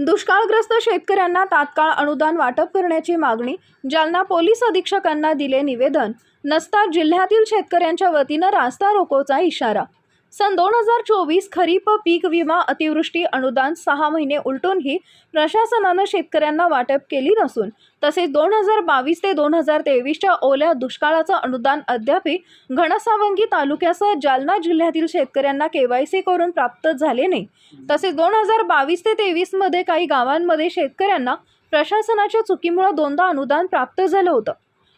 दुष्काळग्रस्त शेतकऱ्यांना तात्काळ अनुदान वाटप करण्याची मागणी जालना पोलीस अधीक्षकांना दिले निवेदन. नसता जिल्ह्यातील शेतकऱ्यांच्या वतीनं रास्ता रोकोचा इशारा सन दोन हजार चोवीस खरीप पीक विमा अतिवृष्टी अनुदान सहा महिने उलटूनही प्रशासनानं शेतकऱ्यांना वाटप केली नसून तसेच दोन हजार बावीस ते दोन हजार तेवीसच्या ओल्या दुष्काळाचं अनुदान अद्यापही घनसावंगी तालुक्यासह जालना जिल्ह्यातील शेतकऱ्यांना केवायसी करून प्राप्त झाले नाही. तसेच दोन हजार बावीस ते तेवीसमध्ये काही गावांमध्ये शेतकऱ्यांना प्रशासनाच्या चुकीमुळे दोनदा अनुदान प्राप्त झालं होतं.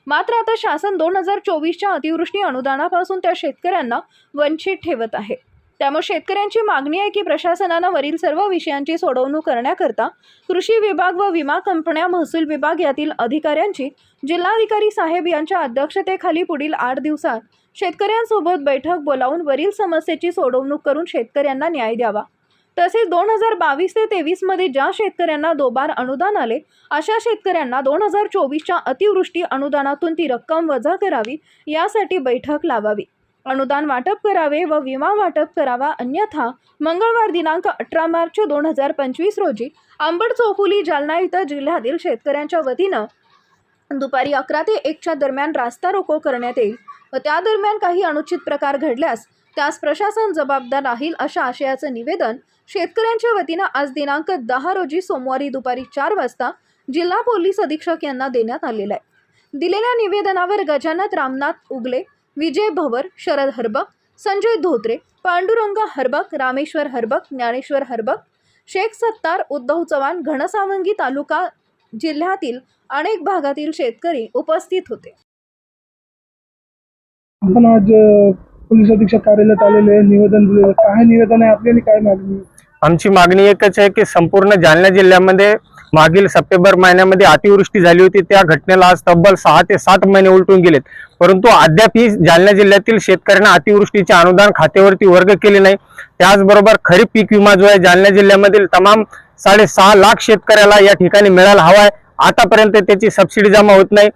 मात्र आता शासन दोन हजार चोवीसच्या अतिवृष्टी अनुदानापासून त्या शेतकऱ्यांना वंचित ठेवत आहे. त्यामुळे शेतकऱ्यांची मागणी आहे की प्रशासनानं वरील सर्व विषयांची सोडवणूक करण्याकरता कृषी विभाग व विमा कंपन्या महसूल विभाग यातील अधिकाऱ्यांची जिल्हाधिकारी साहेब यांच्या अध्यक्षतेखाली पुढील आठ दिवसात शेतकऱ्यांसोबत बैठक बोलावून वरील समस्येची सोडवणूक करून शेतकऱ्यांना न्याय द्यावा. तसेच दोन हजार बावीस ते तेवीसमध्ये ज्या शेतकऱ्यांना दोबार अनुदान आले अशा शेतकऱ्यांना दोन हजार चोवीसच्या अतिवृष्टी अनुदानातून ती रक्कम वजा करावी यासाठी बैठक लावावी. अनुदान वाटप करावे व विमा वाटप करावा अन्यथा मंगळवार दिनांक अठरा मार्च दोन हजार पंचवीस रोजी आंबड चौफुली जालना इथं जिल्ह्यातील शेतकऱ्यांच्या वतीनं दुपारी अकरा ते एकच्या दरम्यान रास्ता रोको करण्यात येईल व त्या दरम्यान काही अनुचित प्रकार घडल्यास त्यास प्रशासन जबाबदार राहील अशा आशयाचं निवेदन शेतकऱ्यांच्या वतीनं आज दिनांक दहा रोजी सोमवारी दुपारी चार वाजता जिल्हा पोलीस अधीक्षक यांना देण्यात आलेलं आहे. दिलेल्या निवेदनावर गजानन रामनाथ उगले विजय भवर शरद हरबक संजय धोत्रे पांडुरंग हरबक रामेश्वर हरबक ज्ञानेश्वर हरबक शेख सत्तार उद्धव चव्हाण घनसावंगी तालुका जिल्ह्यातील अनेक भागातील शेतकरी उपस्थित होते. आपण आज पोलीस अधीक्षक कार्यालयात आलेले निवेदन दिलेलं काय निवेदन आहे आपल्याला काय मागणी आमची मागणी एकच आहे की संपूर्ण जालना जिल्ह्यामध्ये मागील सप्टेंबर महिन्यामध्ये अतिवृष्टी झाली होती. त्या घटनेला आज तब्बल सहा ते सात महिने उलटून गेलेत. परंतु अद्यापही जालना जिल्ह्यातील शेतकऱ्यांना अतिवृष्टीचे अनुदान खात्यावरती वर्ग केले नाही. त्याचबरोबर खरीप पीक विमा जो आहे जालना जिल्ह्यामधील तमाम साडेसहा लाख शेतकऱ्याला या ठिकाणी मिळायला हवा आहे. आतापर्यंत त्याची सबसिडी जमा होत नाही.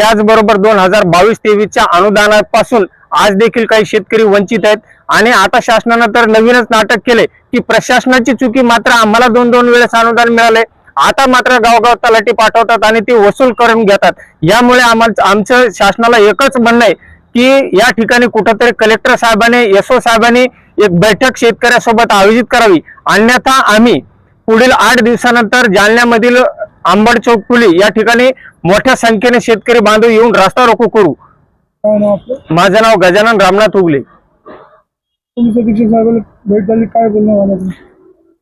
त्याचबरोबर दोन हजार बावीस तेवीसच्या अनुदानापासून आज देखील काही शेतकरी वंचित आहेत. आणि आता शासनानं तर नवीनच नाटक केले की प्रशासनाची चुकी मात्र आम्हाला दोन दोन वेळेस अनुदान मिळाले आता मात्र गावगाव तलाठी पाठवतात आणि ते वसूल करून घेतात. यामुळे आम्हाला आमचं शासनाला एकच म्हणणं आहे की या ठिकाणी कुठंतरी कलेक्टर साहेबांनी एसओ साहेबांनी एक बैठक शेतकऱ्यासोबत आयोजित करावी. अन्यथा आम्ही पुढील आठ दिवसानंतर जालन्यामधील आंबड चौक पुली या ठिकाणी मोठ्या संख्येने शेतकरी बांधव येऊन रस्ता रोको करू. माझं नाव गजानन रामनाथ उगले?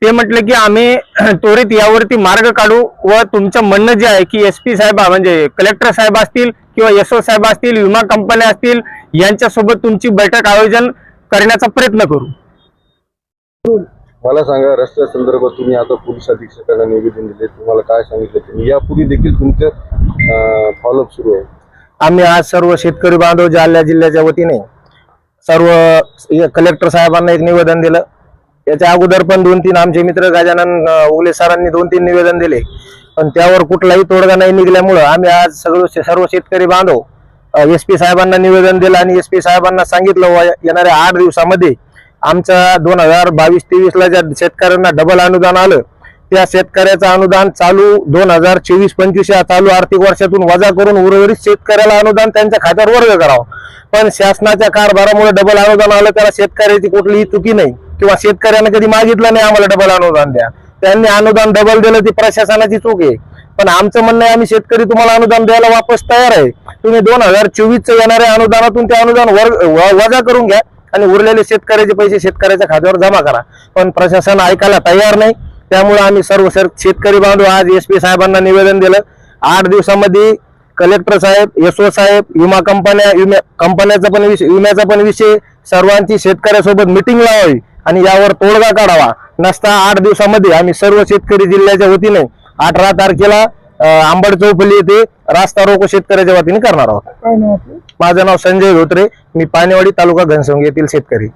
ते म्हटलं की आम्ही त्वरित यावरती मार्ग काढू व तुमचं म्हणणं जे आहे की एस पी साहेब म्हणजे कलेक्टर साहेब असतील किंवा एसओ साहेब असतील विमा कंपन्या असतील यांच्यासोबत तुमची बैठक आयोजन करण्याचा प्रयत्न करू. मला सांगा रस्त्या संदर्भात तुम्ही आता पोलीस अधीक्षकांना निवेदन दिले तुम्हाला काय सांगितलं त्यांनी? यापूर्वी देखील तुमचं फॉलोअप सुरू आहे. आम्ही आज सर्व शेतकरी बांधव जालना जिल्ह्याच्या वतीने सर्व कलेक्टर साहेबांना एक निवेदन दिलं. याच्या अगोदर पण दोन तीन आमचे मित्र गजानन उगले सरांनी दोन तीन निवेदन दिले. पण त्यावर कुठलाही तोडगा नाही निघल्यामुळं आम्ही आज सगळं सर्व शेतकरी बांधव एस पी साहेबांना निवेदन दिलं आणि एस पी साहेबांना सांगितलं व येणाऱ्या आठ दिवसामध्ये आमच्या दोन हजार बावीस तेवीसला ज्या शेतकऱ्यांना डबल अनुदान आलं त्या शेतकऱ्याचं अनुदान चालू दोन हजार चोवीस पंचवीस या चालू आर्थिक वर्षातून वजा करून उर्वरित शेतकऱ्याला अनुदान त्यांच्या खात्यावर वर्ग करावं. पण शासनाच्या कारभारामुळे डबल अनुदान आलं त्याला शेतकऱ्याची कुठलीही चुकी नाही. किंवा शेतकऱ्याने कधी मागितलं नाही आम्हाला डबल अनुदान द्या. त्यांनी अनुदान डबल दिलं ती प्रशासनाची चूक आहे. पण आमचं म्हणणं आहे आम्ही शेतकरी तुम्हाला अनुदान द्यायला वापस तयार आहे. तुम्ही दोन हजार चोवीसच्या येणाऱ्या अनुदानातून ते अनुदान वर्ग व- वजा करून घ्या. आणि उरलेले शेतकऱ्याचे पैसे शेतकऱ्याच्या खात्यावर जमा करा. पण प्रशासन ऐकायला तयार नाही. त्यामुळे आम्ही सर्व सर शेतकरी बांधव आज एस पी साहेबांना निवेदन दिलं. आठ दिवसामध्ये कलेक्टर साहेब एसओ साहेब विमा कंपन्या विम्या कंपन्याचा पण विषय विम्याचा पण विषय. सर्वांची शेतकऱ्यासोबत मिटिंग लावावी आणि यावर तोडगा काढावा. नसता आठ दिवसामध्ये आम्ही सर्व शेतकरी जिल्ह्याच्या वतीने अठरा तारखेला आंबड चौफुली येथे रास्ता रोको शेतकऱ्याच्या वतीने करणार आहोत. माझं नाव संजय धोत्रे. मी पाणेवाडी तालुका घनसंगी येथील शेतकरी.